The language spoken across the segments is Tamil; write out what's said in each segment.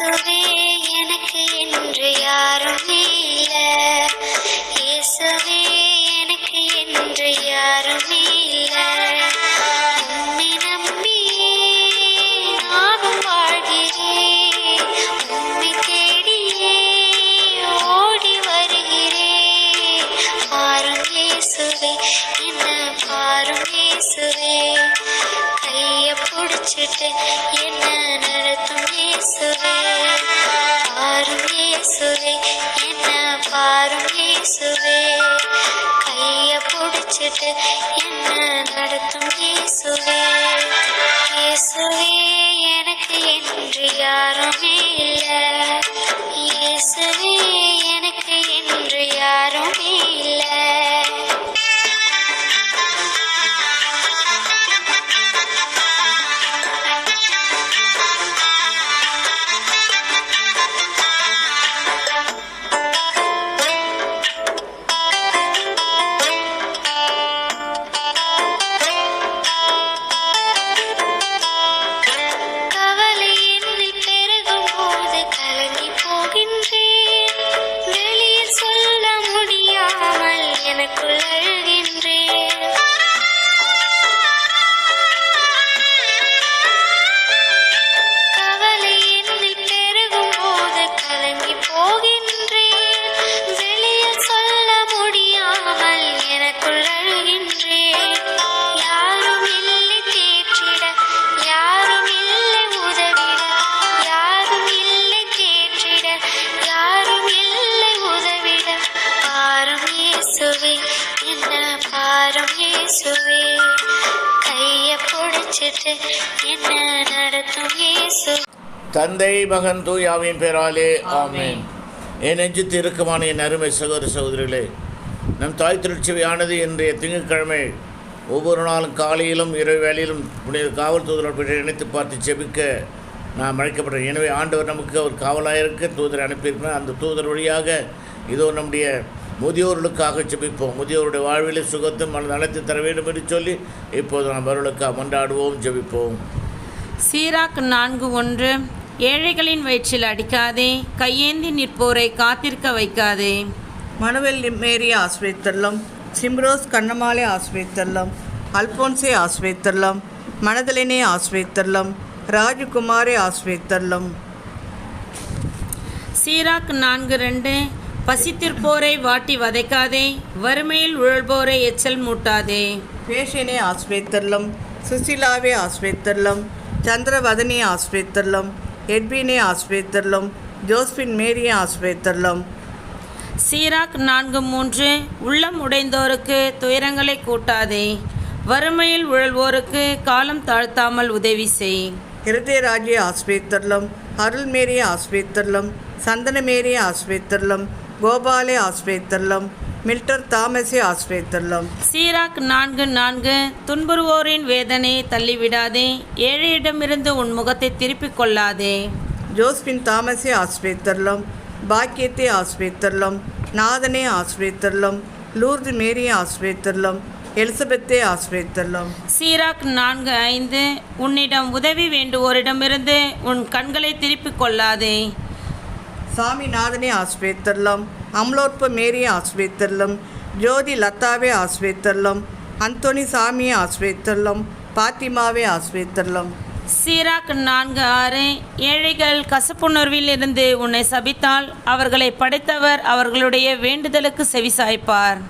இயேசுவே எனக்கு என்று யாரும் இல்லை. இயேசுவே எனக்கு என்று யாரும் இல்லை. உம்மை நம்பியே நானும் வாழ்கிறேன். உம்மை ஓடி வருகிறேன். பாரும் இயேசுவே என்ன பாரும் இயேசுவே. கையை பிடிச்சிட்டு என் நடத்தும் இயேசுவே பாரும் இயேசுவே என்ன பாரும் இயேசுவே கைய பிடிச்சிட்டு என்ன நடத்தும் இயேசுவே இயேசுவே எனக்கு என்று யாருமே இல்லை. பாரும் இயேசுவே. கைய பிடிச்சிட்டு என்ன நடத்தும் இயேசு. தந்தை மகன் தூயாவின் பேராலே ஆமென். என் நெஞ்சித்து இறுக்கமான என் அருமை சகோதர சகோதரிகளே நம் தாய் திருச்சபையானது இன்றைய திங்கட்கிழமை ஒவ்வொரு நாளும் காலையிலும் இரவு வேளையிலும் புனித காவல் தூதரோடு இணைத்து பார்த்து செபிக்க நாம் அழைக்கப்படுறோம் எனவே ஆண்டவர் நமக்கு அவர் காவலாயிருக்க தூதரை அனுப்பியிருக்கிறார். அந்த தூதர் வழியாக இதோ நம்முடைய முதியோர்களுக்காக செபிப்போம் முதியோருடைய வாழ்விலே சுகத்தும் மன நலத்தை தர வேண்டும் என்று சொல்லி இப்போது நாம் அவர்களுக்காக மன்றாடுவோம் ஜெபிப்போம். சீராக் நான்கு ஒன்று ஏழைகளின் வயிற்றில் அடிக்காதே கையேந்தி நிற்போரை காத்திருக்க வைக்காதே. மனுவெல் மேரி ஆஸ்வைத்தல்லம் சிம்ரோஸ் கண்ணமாலே ஆஸ்வைத்தல்லம் அல்போன்சே ஆஸ்வைத்தல்லம் மனதலினே ஆஸ்வைத்தல்லம் ராஜகுமாரே ஆஸ்வைத்தல்லம் சீராக் நான்கு ரெண்டு பசித்திருப்போரை வாட்டி வதைக்காதே வறுமையில் உழல்போரை எச்சல் மூட்டாதே. பேஷனே ஆஸ்வைத்தல்லம் சுசிலாவே ஆஸ்வைத்தல்லம் சந்திரவதனி ஆஸ்வைத்தல்லம் எட்வினே ஆஸ்வைத்தல்லம் ஜோஸ்பின் மேரியே ஆஸ்வைத்தல்லம் சீராக் நான்கு மூன்று உள்ளம் உடைந்தோருக்கு துயரங்களை கூட்டாதே வறுமையில் உழல்வோருக்கு காலம் தாழ்த்தாமல் உதவி செய். இருதயராஜே ஆஸ்வைத்தல்லம் அருள்மேரியே ஆஸ்வைத்தல்லம் சந்தனமேரியே ஆஸ்வைத்தல்லம் கோபாலே ஆஸ்வைத்தல்லம் மில்டர் தாமஸே ஆஸ்வைத்தல்லம் சீராக் நான்கு நான்கு துன்புறுவோரின் வேதனையை தள்ளிவிடாதே ஏழையிடமிருந்து உன் முகத்தை திருப்பிக் கொள்ளாதே. ஜோஸ்பின் தாமஸே ஆஸ்வைத்தல்லம் பாக்கியத்தை ஆஸ்வைத்தல்லம் நாதனே ஆஸ்வைத்தல்லம் லூர்து மேரியே ஆஸ்வைத்தல்லம் எலிசபெத்தே ஆஸ்வைத்தல்லம் சீராக் நான்கு ஐந்து உன்னிடம் உதவி வேண்டுவோரிடமிருந்து உன் கண்களை திருப்பிக் கொள்ளாதே. சாமிநாதனே ஆஸ்வைத்தல்லம் அம்லோற்ப மேரியே ஆஸ்வைத்தல்லம் ஜோதி லத்தாவே ஆஸ்வைத்தல்லம் அந்தோனி சாமியே ஆஸ்வைத்தல்லம் பாத்திமாவே ஆஸ்வைத்தல்லம் சீராக் நான்கு ஆறு ஏழைகள் கசப்புணர்வில் இருந்து உன்னை சபித்தால் அவர்களை படைத்தவர் அவர்களுடைய வேண்டுதலுக்கு செவிசாய்ப்பார்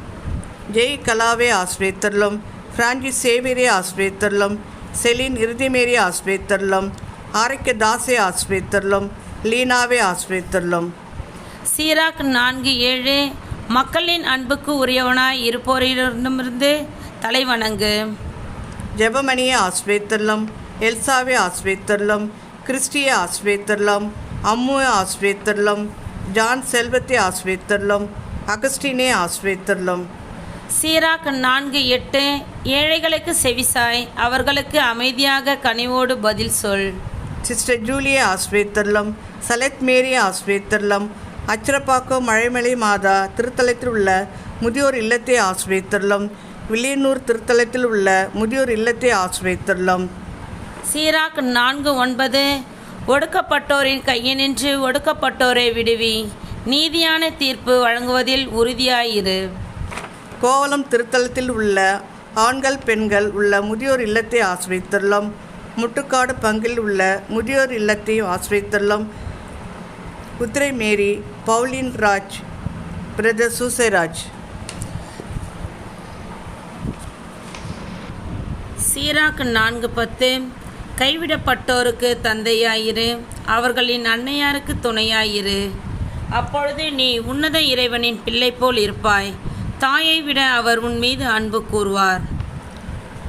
ஜெய் கலாவே ஆஸ்வைத்தல்லம் பிரான்சிஸ் சேவியரே ஆஸ்வைத்தல்லம் செலின் இறுதிமேரி ஆஸ்வைத்தல்லம் ஆரோக்கிய தாசே ஆஸ்வைத்தல்லம் லீனாவே ஆஸ்வைத்தல்லம் சீராக் நான்கு ஏழு மக்களின் அன்புக்கு உரியவனாய் இருப்போரிடமிருந்து தலைவணங்கு. ஜெபமணியே ஆஸ்வைத்தல்லம் எல்சாவே ஆஸ்வைத்தல்லம் கிறிஸ்டியே ஆஸ்வைத்தல்லம் அம்முவே ஆஸ்வைத்தல்லம் ஜான் செல்வத்தை ஆஸ்வைத்தல்லம் அகஸ்டினே ஆஸ்வைத்தல்லம் சீராக் நான்கு எட்டு ஏழைகளுக்கு செவிசாய் அவர்களுக்கு அமைதியாக கனிவோடு பதில் சொல். சிஸ்டர் ஜூலியே ஆஸ்வைத்தல்லம் சலத் மேரி ஆஸ்வைத்தல்லம் அச்சிரப்பாக்கம் மழைமலை மாதா திருத்தலத்தில் உள்ள முதியோர் இல்லத்தை ஆஸ்வைத்தல்லம் வில்லியனூர் திருத்தலத்தில் உள்ள முதியோர் இல்லத்தை ஆஸ்வைத்தல்லம் சீராக் நான்கு ஒன்பது ஒடுக்கப்பட்டோரின் கையினின்று ஒடுக்கப்பட்டோரை விடுவி. நீதியான தீர்ப்பு வழங்குவதில் உறுதியாயிரு. கோவலம் திருத்தலத்தில் உள்ள ஆண்கள் பெண்கள் உள்ள முதியோர் இல்லத்தை ஆசிரித்தள்ளம் முட்டுக்காடு பங்கில் உள்ள முதியோர் இல்லத்தையும் ஆசிரியத்துள்ளோம் குதிரை Mary Pauline Raj brother Soosairaj. சீராக்கு நான்கு பத்து. கைவிடப்பட்டோருக்கு தந்தையாயிரு. அவர்களின் அன்னையாருக்கு துணையாயிரு. அப்பொழுது நீ உன்னத இறைவனின் பிள்ளை போல் இருப்பாய். தாயை விட அவர் உன் மீது அன்பு கூறுவார்.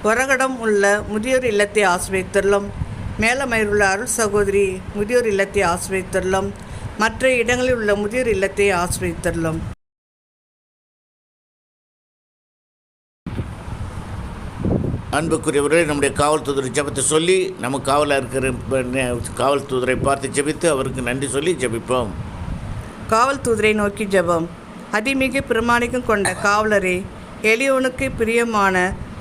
வரகடம் உள்ள முதியோர் இல்லத்தை ஆசிரியத்துள்ளோம் மேலமயிலுள்ள அருள் சகோதரி முதியோர் இல்லத்தை ஆசிரியத்துள்ளோம் மற்ற இடங்களில் உள்ள முதியோர் இல்லத்தை ஆசிரியத்துள்ளோம் அன்புக்குரியவர்களே நம்முடைய காவல்துறை ஜெபத்தை சொல்லி நம்ம காவலாக இருக்கிற காவல்துறை பார்த்து ஜெபித்து அவருக்கு நன்றி சொல்லி ஜெபிப்போம். காவல் தூதரை நோக்கி ஜெபம். அதிமிக பிரமாணிக்கம் கொண்ட காவலரே எளியோனுக்கு பிரியமான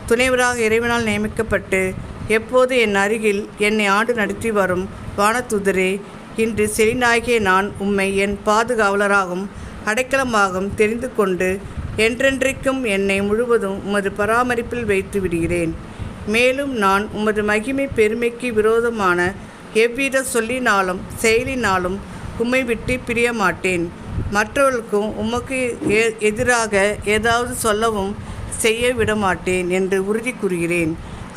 துணைவராக இறைவனால் நியமிக்கப்பட்டு எப்போது என் அருகில் என்னை ஆண்டு நடத்தி வரும் வானத்துதிரே இன்று செலிநாயகிய நான் உம்மை என் பாதுகாவலராகவும் அடைக்கலமாகவும் தெரிந்து கொண்டு என்றென்றைக்கும் என்னை முழுவதும் உமது பராமரிப்பில் வைத்து விடுகிறேன். மேலும் நான் உமது மகிமை பெருமைக்கு விரோதமான எவ்வித சொல்லினாலும் செயலினாலும் உம்மை விட்டு பிரிய மாட்டேன் மற்றவர்களுக்கும் உமக்கு எ- எதிராக ஏதாவது சொல்லவும் செய்ய விடமாட்டேன் என்று உறுதி கூறுகிறேன்.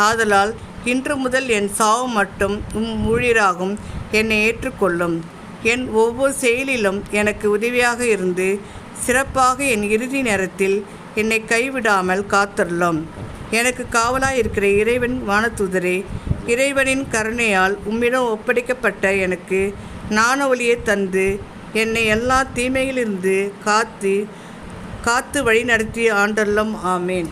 ஆதலால் இன்று முதல் என் சாவு மட்டும் உம் ஊழியராகும் என்னை ஏற்றுக்கொள்ளும். என் ஒவ்வொரு செயலிலும் எனக்கு உதவியாக இருந்து சிறப்பாக என் இறுதி நேரத்தில் என்னை கைவிடாமல் காத்தருளும். எனக்கு காவலாய் இருக்கிற இறைவன் வானதூதரே இறைவனின் கருணையால் உம்மிடம் ஒப்படைக்கப்பட்ட எனக்கு நாண ஒளியை தந்து என்னை எல்லா தீமையிலிருந்து காத்து காத்து வழி நடத்தி ஆண்டல்லம் ஆமேன்.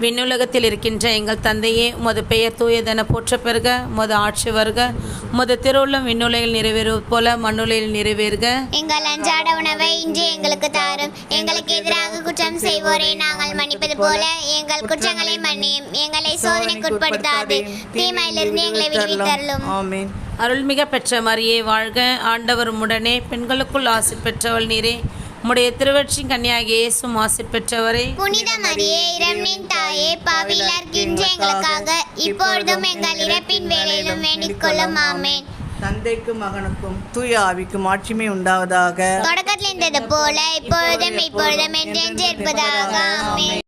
விண்ணுலகத்தில் இருக்கின்ற எங்கள் தந்தையே உமது பெயர் தூயதென போற்ற பெறுக உமது ஆட்சி வருக உமது திருவுள்ளம் விண்ணுலகில் நிறைவேறுவது போல மண்ணுலகில் நிறைவேறுக. எங்கள் அன்றாட உணவை இன்று எங்களுக்கு தாரும். எங்களுக்கு எதிராக குற்றம் செய்வோரை நாங்கள் மன்னிப்பது போல எங்கள் குற்றங்களை மன்னியும். எங்களை சோதனைக்கு உட்படுத்தாது. தீமையிலிருந்து எங்களை விடுவித்தருளும். ஆமேன். அருள்மிக பெற்ற மரியே வாழ்க. ஆண்டவர் உடனே பெண்களுக்குள் ஆசி பெற்றவள் நீரே. உம்முடைய திருவற்றி கன்னியாகிய இயேசும் ஆசி பெற்றவரே. புனித மரியே இரம்னின் தாயே பாவிலார்கின்ற எங்களுக்காக இப்பொழுதும் எங்கள் இறப்பின் வேலையிலும் வேண்டிக் கொள்ளும் ஆமேன். தந்தைக்கும் மகனுக்கும் தூய ஆவிக்கும் ஆட்சிமை உண்டாவதாக. தொடக்கத்தில் இருந்தது போல இப்பொழுதும் இப்பொழுதும் என்றென்று இருப்பதாக ஆமேன்.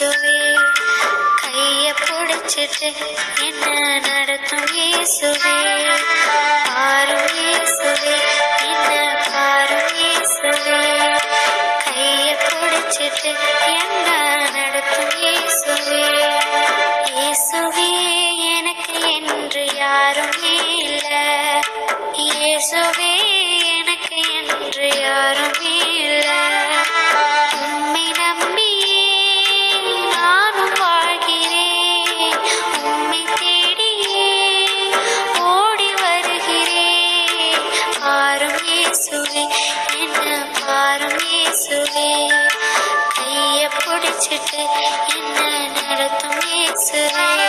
இயேசுவே. கைய பிடிச்சிட்டு என்ன நடத்தும் இயேசுவே. பாரும் இயேசுவே என்ன பாரும் இயேசுவே. கைய பிடிச்சிட்டு என்ன நடத்தும் இயேசுவே. இயேசுவே எனக்கு என்று யாருமே இல்லை. இயேசுவே பிடிச்சிட்டு என்ன நடத்தும்